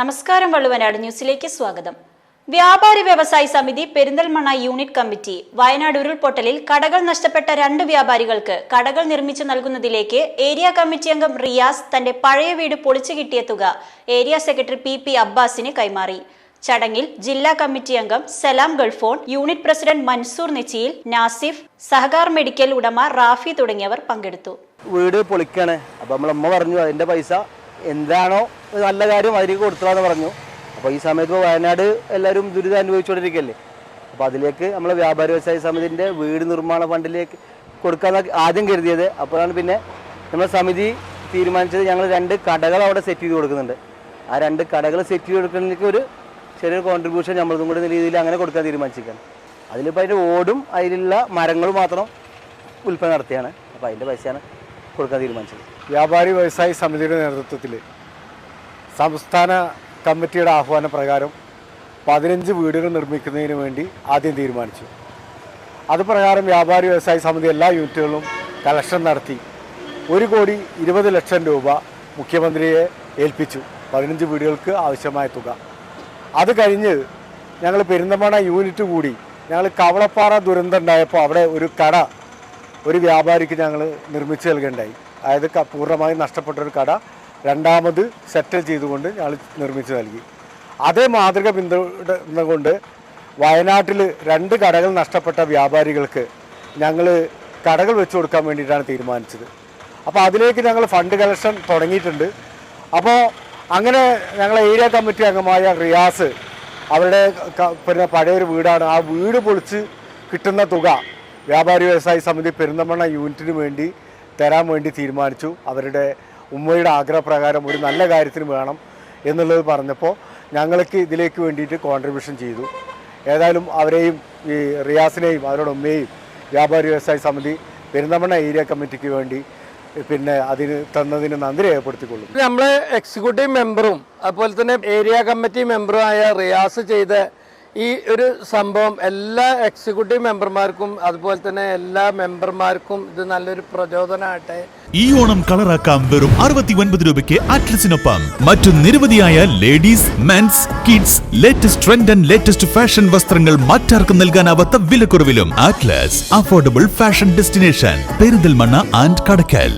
നമസ്കാരം വള്ളുവനാട് ന്യൂസിലേക്ക് സ്വാഗതം. വ്യാപാരി വ്യവസായി സമിതി പെരിന്തൽമണ്ണ യൂണിറ്റ് കമ്മിറ്റി വയനാട് ഉരുൾപൊട്ടലിൽ കടകൾ നഷ്ടപ്പെട്ട രണ്ട് വ്യാപാരികൾക്ക് കടകൾ നിർമ്മിച്ചു നൽകുന്നതിലേക്ക് ഏരിയ കമ്മിറ്റി അംഗം റിയാസ് തന്റെ പഴയ വീട് പൊളിച്ചു കിട്ടിയ തുക ഏരിയ സെക്രട്ടറി പി പി അബ്ബാസിന് കൈമാറി. ചടങ്ങിൽ ജില്ലാ കമ്മിറ്റി അംഗം സലാം ഗൾഫോൺ യൂണിറ്റ് പ്രസിഡന്റ് മൻസൂർ നെച്ചിയിൽ നാസിഫ് സഹകാർ മെഡിക്കൽ ഉടമ റാഫി തുടങ്ങിയവർ പങ്കെടുത്തു. വീട് പൊളിക്കാണ്. അപ്പൊ നമ്മളമ്മ പറഞ്ഞു അതിന്റെ പൈസ എന്താണോ നല്ല കാര്യം അതിലേക്ക് കൊടുത്തതാന്ന് പറഞ്ഞു. അപ്പോൾ ഈ സമയത്ത് ഇപ്പോൾ വയനാട് എല്ലാവരും ദുരിതം അനുഭവിച്ചുകൊണ്ടിരിക്കുകയല്ലേ അപ്പോൾ അതിലേക്ക് നമ്മളെ വ്യാപാര വ്യവസായ സമിതിന്റെ വീട് നിർമ്മാണ ഫണ്ടിലേക്ക് കൊടുക്കാമെന്ന് ആദ്യം കരുതിയത്. അപ്പോഴാണ് പിന്നെ നമ്മുടെ സമിതി തീരുമാനിച്ചത് ഞങ്ങൾ രണ്ട് കടകൾ അവിടെ സെറ്റ് ചെയ്ത് കൊടുക്കുന്നുണ്ട്. ആ രണ്ട് കടകൾ സെറ്റ് ചെയ്ത് കൊടുക്കുന്നതിലേക്ക് ഒരു ചെറിയൊരു കോൺട്രിബ്യൂഷൻ നമ്മളതും കൂടി രീതിയിൽ അങ്ങനെ കൊടുക്കാൻ തീരുമാനിച്ചിരിക്കുകയാണ്. അതിലിപ്പോൾ അതിന്റെ ഓടും അതിലുള്ള മരങ്ങളും മാത്രം വിൽപ്പന നടത്തിയാണ്. അപ്പോൾ അതിന്റെ പൈസയാണ് കൊടുക്കാൻ തീരുമാനിച്ചത്. വ്യാപാരി വ്യവസായി സമിതിയുടെ നേതൃത്വത്തിൽ സംസ്ഥാന കമ്മിറ്റിയുടെ ആഹ്വാന പ്രകാരം പതിനഞ്ച് വീടുകൾ നിർമ്മിക്കുന്നതിന് വേണ്ടി ആദ്യം തീരുമാനിച്ചു. അത് പ്രകാരം വ്യാപാരി വ്യവസായി സമിതി എല്ലാ യൂണിറ്റുകളും കളക്ഷൻ നടത്തി ഒരു കോടി ഇരുപത് ലക്ഷം രൂപ മുഖ്യമന്ത്രിയെ ഏൽപ്പിച്ചു. പതിനഞ്ച് വീടുകൾക്ക് ആവശ്യമായ തുക. അത് കഴിഞ്ഞ് ഞങ്ങൾ പെരിന്തമണ്ണ യൂണിറ്റ് കൂടി ഞങ്ങൾ കവളപ്പാറ ദുരന്തം ഉണ്ടായപ്പോൾ അവിടെ ഒരു കട ഒരു വ്യാപാരിക്ക് ഞങ്ങൾ നിർമ്മിച്ചു നൽകേണ്ടായി. അതായത് പൂർണമായും നഷ്ടപ്പെട്ട ഒരു കട രണ്ടാമത് സെറ്റിൽ ചെയ്തുകൊണ്ട് ഞങ്ങൾ നിർമ്മിച്ചു നൽകി. അതേ മാതൃക പിന്തുടർന്നുകൊണ്ട് വയനാട്ടിൽ രണ്ട് കടകൾ നഷ്ടപ്പെട്ട വ്യാപാരികൾക്ക് ഞങ്ങൾ കടകൾ വെച്ചു കൊടുക്കാൻ വേണ്ടിയിട്ടാണ് തീരുമാനിച്ചത്. അപ്പോൾ അതിലേക്ക് ഞങ്ങൾ ഫണ്ട് കളക്ഷൻ തുടങ്ങിയിട്ടുണ്ട്. അപ്പോൾ അങ്ങനെ ഞങ്ങളെ ഏരിയ കമ്മിറ്റി അംഗമായ റിയാസ് അവരുടെ പിന്നെ പഴയൊരു വീടാണ്. ആ വീട് പൊളിച്ച് കിട്ടുന്ന തുക വ്യാപാരി വ്യവസായ സമിതി പെരിന്തമണ്ണ യൂണിറ്റിന് വേണ്ടി തരാൻ വേണ്ടി തീരുമാനിച്ചു. അവരുടെ ഉമ്മയുടെ ആഗ്രഹപ്രകാരം ഒരു നല്ല കാര്യത്തിന് വേണം എന്നുള്ളത് പറഞ്ഞപ്പോൾ ഞങ്ങൾക്ക് ഇതിലേക്ക് വേണ്ടിയിട്ട് കോൺട്രിബ്യൂഷൻ ചെയ്തു. ഏതായാലും അവരെയും ഈ റിയാസിനെയും അവരുടെ ഉമ്മയെയും വ്യാപാരി വ്യവസായ സമിതി പെരിന്തമണ്ണ ഏരിയ കമ്മിറ്റിക്ക് വേണ്ടി പിന്നെ അതിന് തന്നതിന് നന്ദി രേഖപ്പെടുത്തിക്കൊള്ളുന്നു. നമ്മളെ എക്സിക്യൂട്ടീവ് മെമ്പറും അതുപോലെ തന്നെ ഏരിയ കമ്മിറ്റി മെമ്പറുമായ റിയാസ് ചെയ്ത ഈ ഒരു സംഭവം എല്ലാ എക്സിക്യൂട്ടീവ് മെമ്പർമാർക്കും അതുപോലെ തന്നെ എല്ലാ മെമ്പർമാർക്കും ഇത് നല്ലൊരു പ്രചോദനമാകട്ടെ ഈ ഓണം കളറാക്കാം വെറും അറുപത്തി ഒൻപത് രൂപയ്ക്ക് അറ്റ്ലസിനൊപ്പം മറ്റു നിരവധിയായ ladies men's kids latest trend and latest fashion വസ്ത്രങ്ങൾ മറ്റാർക്കും നൽകാനാവാത്ത വിലക്കുറവിലും. Atlas affordable fashion destination Perinthalmanna and Kadakkal